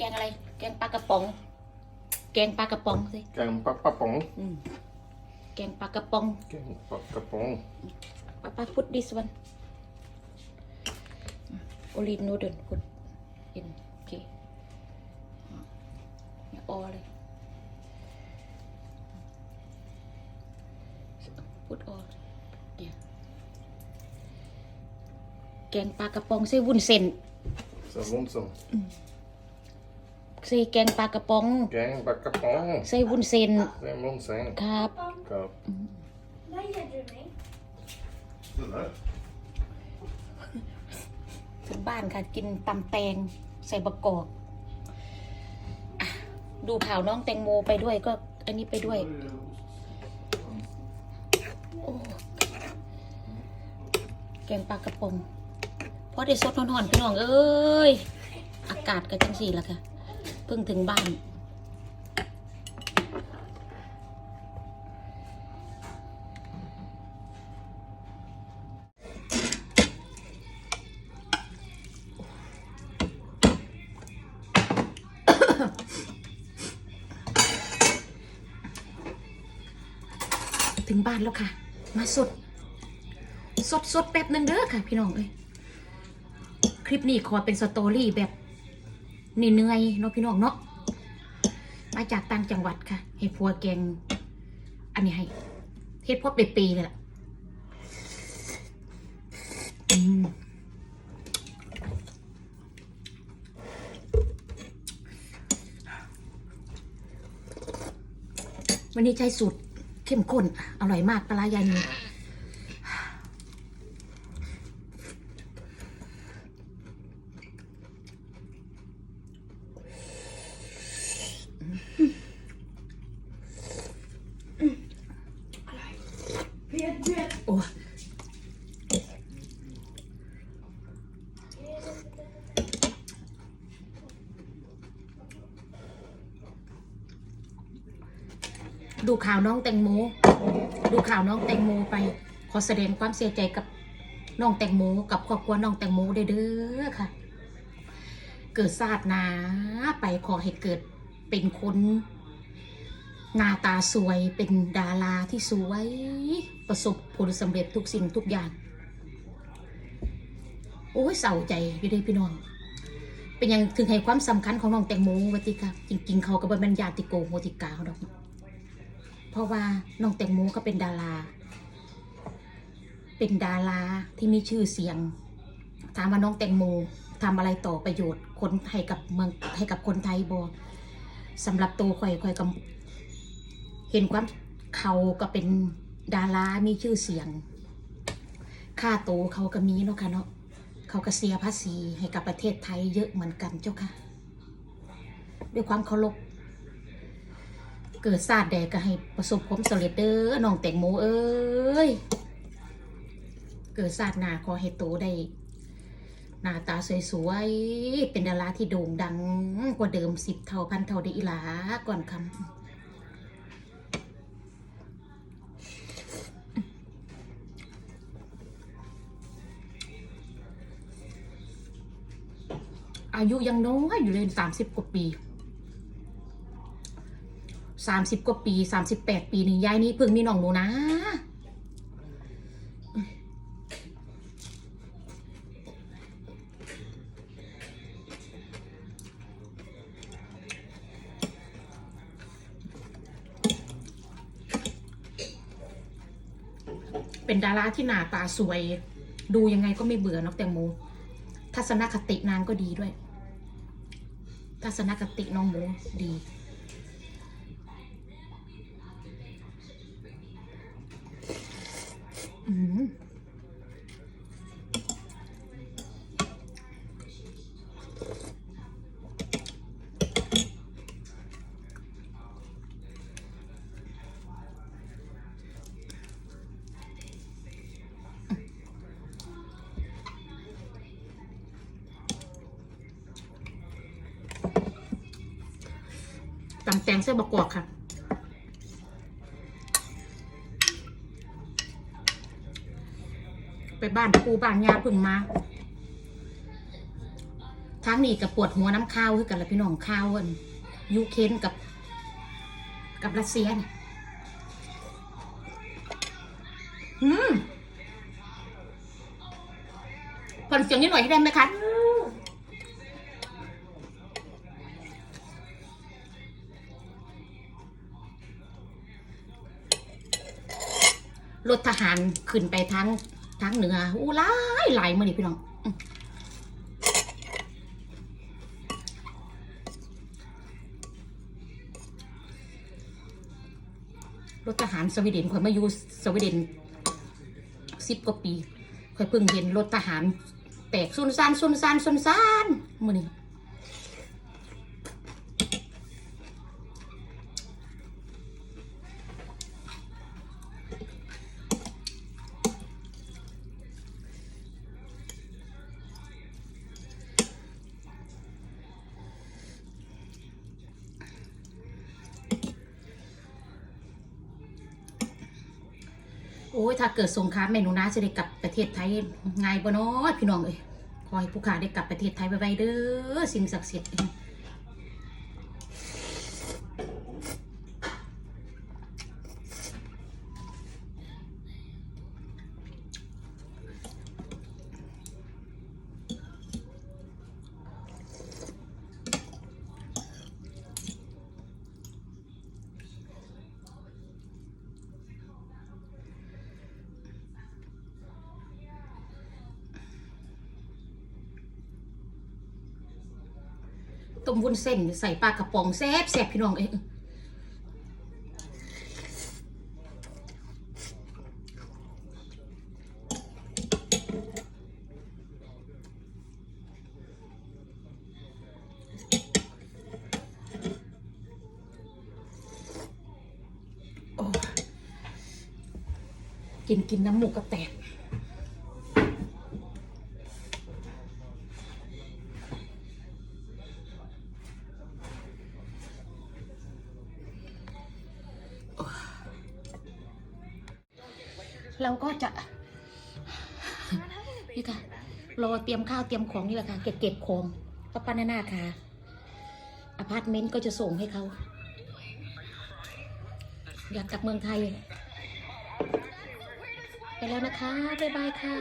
กงอะไร แกงปลากระป๋อง แกงปลากระป๋องสิแกงปลาปลาป๋องอืมแกงปลากระป๋องแกงปลากระป๋องปลาปลา put this one only noodle put in okay อย่าออเลย put all เดี๋ยวแกงปลากระป๋องใส่วุ้นเส้นสมุนสม ใส่แกงปลากระป๋อง แกงปลากระป๋องใส่วุ้นเส้นแซมมุนแซงครับกับ Vad gör du mig? ถึงบ้านค่ะกินตำแตงใส่บะกอกอะดูข่าวน้องแตงโมไปด้วยก็ อันนี้ไปด้วยโอ้แกงปลากระป๋องเพราะได้สดนอนๆพี่น้องเอ้ย อากาศก็จังสี่ละค่ะเพิ่งถึงบ้าน ถึงบ้านแล้วค่ะ มาสด สดสดแป๊บหนึ่งเด้อค่ะ พี่น้องเอ้ย คลิปนี้ขอเป็นสตอรี่แบบ เหนื่อยเนาะพี่น้องเนาะมาจากต่างจังหวัดค่ะให้พัวแกง อันนี้ให้เฮ็ดพอเปีๆเลยล่ะวันนี้ใช้สูตรเข้มข้น อร่อยมากปลาร้ายายนี ดูข่าวน้องแตงโม ดูข่าวน้องแตงโมไป ขอแสดงความเสียใจกับน้องแตงโมกับครอบครัวน้องแตงโมเด้อค่ะ เกิดศาสตร์นาไปขอให้เกิดเป็นคนหน้าตาสวยเป็นดาราที่สวย ประสบผลสำเร็จทุกสิ่งทุกอย่าง โอ้ยเศร้าใจอยู่เด้พี่น้อง เป็นยังถึงให้ความสำคัญของน้องแตงโมวะติค่ะจริง ๆ เขาก็บ่แม่นญาติโกโหติกาเขาดอก เพราะว่าน้องแตงโมก็เป็นดารา เป็นดาราที่มีชื่อเสียง ถามว่าน้องแตงโมทำอะไรต่อประโยชน์คนให้กับเมืองให้กับคนไทยบอสำหรับตัวข่อยข่อยก็เห็นความเขาก็เป็นดารามีชื่อเสียง ค่าโตวเขาก็มีเนาะค่ะเนาะเขาก็เสียภาษีให้กับประเทศไทยเยอะเหมือนกันเจ้าค่ะ ด้วยความเคารพ เกิดศาสตร์แดกก็ให้ประสบความสำเร็จเด้อน้องแตงโมเอ้ย เกิดศาสตร์หนาขอให้โตได้หน้าตาสวยๆ เป็นดาราที่โด่งดังกว่าเดิมสิบเท่าพันเท่าได้อีหลาก่อนคำอายุยังน้อยอยู่เลยสามสิบกว่าปี สามสิบกว่าปีสามสิบแปดปีหนึ่งยายนี้เพิ่งมีน้องหนูนะ เป็นดาราที่หน้าตาสวย ดูยังไงก็ไม่เบื่อน้องแตงโม ทัศนคตินางก็ดีด้วย ทัศนคติน้องโมดี ตำแตงเส้นบะกอกค่ะไปบ้านปูบ้านยาเพึ่งมาถรั้งนี้กับปวดหัวน้ำข้าวคือกันละพี่น้องข้าวอันยูเครนกับ กับรัสเซียเนี่ยอืมผ่อนเสียงนิดหน่อยให้ได้ไหมคะ รถทหารขึ้นไปทางทางเหนืออู้หลายหลายมือนี่พี่น้องรถทหารสวีเดนข่อยมาอยู่สวีเดนสิบกว่าปีข่อยเพิ่งเห็นรถทหารแตกซุนซานซุนซานซุนซานมือนี่ อ้ยถ้าเกิดสงครามแม่หนูนะจะได้กลับประเทศไทยง่ายบ่เนาะพี่น้องเอ้ยขอให้ผู้ขาได้กลับประเทศไทยไวๆเด้อสิ่งศักดิ์สิทธิ์ ต้มวุ้นเส้นใส่ปลากระป๋องแซ่บแซ่บพี่น้องเอ้ยโอ้กินกินน้ำหมูกระแตก เราก็จะนี่ค่ะรอเตรียมข้าวเตรียมของนี่แหละค่ะ เก็บเก็บของป้าป้านานาค่ะอพาร์ตเมนต์ก็จะส่งให้เขา อยากกลับเมืองไทย ไปแล้วนะคะ บ๊ายบายค่ะ